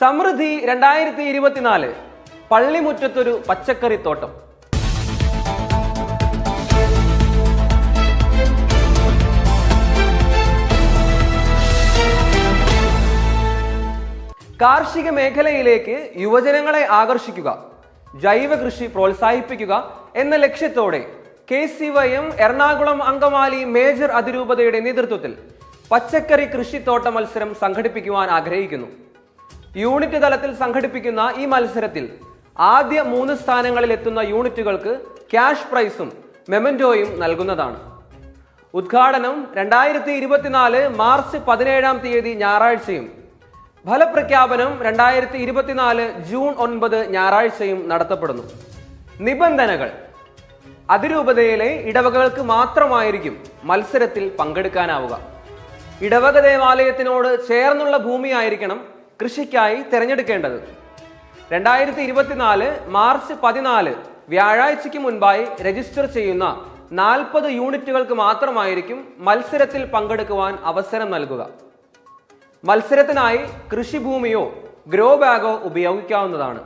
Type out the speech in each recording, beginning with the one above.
സമൃദ്ധി രണ്ടായിരത്തി ഇരുപത്തിനാല് പള്ളിമുറ്റത്തൊരു പച്ചക്കറിത്തോട്ടം. കാർഷിക മേഖലയിലേക്ക് യുവജനങ്ങളെ ആകർഷിക്കുക ജൈവ കൃഷി പ്രോത്സാഹിപ്പിക്കുക എന്ന ലക്ഷ്യത്തോടെ K C Y M Ernakulam Angamaly major അതിരൂപതയുടെ നേതൃത്വത്തിൽ പച്ചക്കറി കൃഷിത്തോട്ട മത്സരം സംഘടിപ്പിക്കുവാൻ ആഗ്രഹിക്കുന്നു. യൂണിറ്റ് തലത്തിൽ സംഘടിപ്പിക്കുന്ന ഈ മത്സരത്തിൽ ആദ്യ മൂന്ന് സ്ഥാനങ്ങളിൽ എത്തുന്ന യൂണിറ്റുകൾക്ക് ക്യാഷ് പ്രൈസും മെമന്റോയും നൽകുന്നതാണ്. ഉദ്ഘാടനം രണ്ടായിരത്തി ഇരുപത്തിനാല് മാർച്ച് പതിനേഴാം തീയതി ഞായറാഴ്ചയും ഫലപ്രഖ്യാപനം രണ്ടായിരത്തി ഇരുപത്തിനാല് ജൂൺ ഒൻപത് ഞായറാഴ്ചയും നടത്തപ്പെടുന്നു. നിബന്ധനകൾ. അതിരൂപതയിലെ ഇടവകകൾക്ക് മാത്രമായിരിക്കും മത്സരത്തിൽ പങ്കെടുക്കാനാവുക. ഇടവക ദേവാലയത്തിനോട് ചേർന്നുള്ള ഭൂമിയായിരിക്കണം കൃഷിക്കായി തിരഞ്ഞെടുക്കേണ്ടത്. രണ്ടായിരത്തി ഇരുപത്തിനാല് മാർച്ച് പതിനാല് വ്യാഴാഴ്ചയ്ക്ക് മുൻപായി രജിസ്റ്റർ ചെയ്യുന്ന നാൽപ്പത് യൂണിറ്റുകൾക്ക് മാത്രമായിരിക്കും മത്സരത്തിൽ പങ്കെടുക്കുവാൻ അവസരം നൽകുക. മത്സരത്തിനായി കൃഷിഭൂമിയോ ഗ്രോ ബാഗോ ഉപയോഗിക്കാവുന്നതാണ്.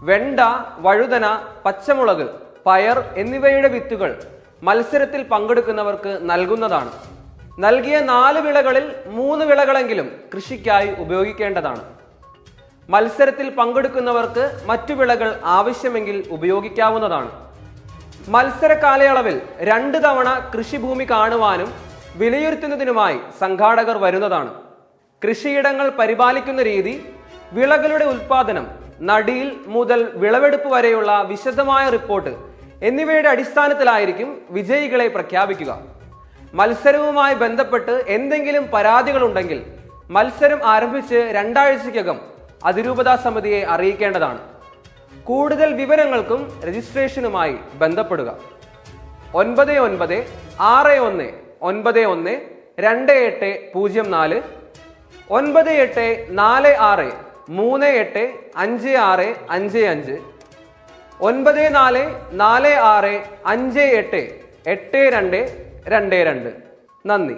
വെണ്ട വഴുതന പച്ചമുളക് പയർ എന്നിവയുടെ വിത്തുകൾ മത്സരത്തിൽ പങ്കെടുക്കുന്നവർക്ക് നൽകുന്നതാണ്. നൽകിയ നാല് വിളകളിൽ മൂന്ന് വിളകളെങ്കിലും കൃഷിക്കായി ഉപയോഗിക്കേണ്ടതാണ്. മത്സരത്തിൽ പങ്കെടുക്കുന്നവർക്ക് മറ്റു വിളകൾ ആവശ്യമെങ്കിൽ ഉപയോഗിക്കാവുന്നതാണ്. മത്സര കാലയളവിൽ രണ്ട് തവണ കൃഷിഭൂമി കാണുവാനും വിലയിരുത്തുന്നതിനുമായി സംഘാടകർ വരുന്നതാണ്. കൃഷിയിടങ്ങൾ പരിപാലിക്കുന്ന രീതി വിളകളുടെ ഉൽപാദനം നടിയിൽ മുതൽ വിളവെടുപ്പ് വരെയുള്ള വിശദമായ റിപ്പോർട്ട് എന്നിവയുടെ അടിസ്ഥാനത്തിലായിരിക്കും വിജയികളെ പ്രഖ്യാപിക്കുക. മത്സരവുമായി ബന്ധപ്പെട്ട് എന്തെങ്കിലും പരാതികളുണ്ടെങ്കിൽ മത്സരം ആരംഭിച്ച് രണ്ടാഴ്ചയ്ക്കകം അതിരൂപതാ സമിതിയെ അറിയിക്കേണ്ടതാണ്. കൂടുതൽ വിവരങ്ങൾക്കും രജിസ്ട്രേഷനുമായി ബന്ധപ്പെടുക. ഒൻപത് ഒൻപത് ആറ് ഒന്ന് ഒൻപത് ഒന്ന് രണ്ട് എട്ട് പൂജ്യം നാല് ഒൻപത് എട്ട് നാല് ആറ് മൂന്ന് എട്ട് അഞ്ച് ആറ് അഞ്ച് അഞ്ച് ഒൻപത് നാല് നാല് ആറ് അഞ്ച് എട്ട് എട്ട് രണ്ട് രണ്ട് രണ്ട്. നന്ദി.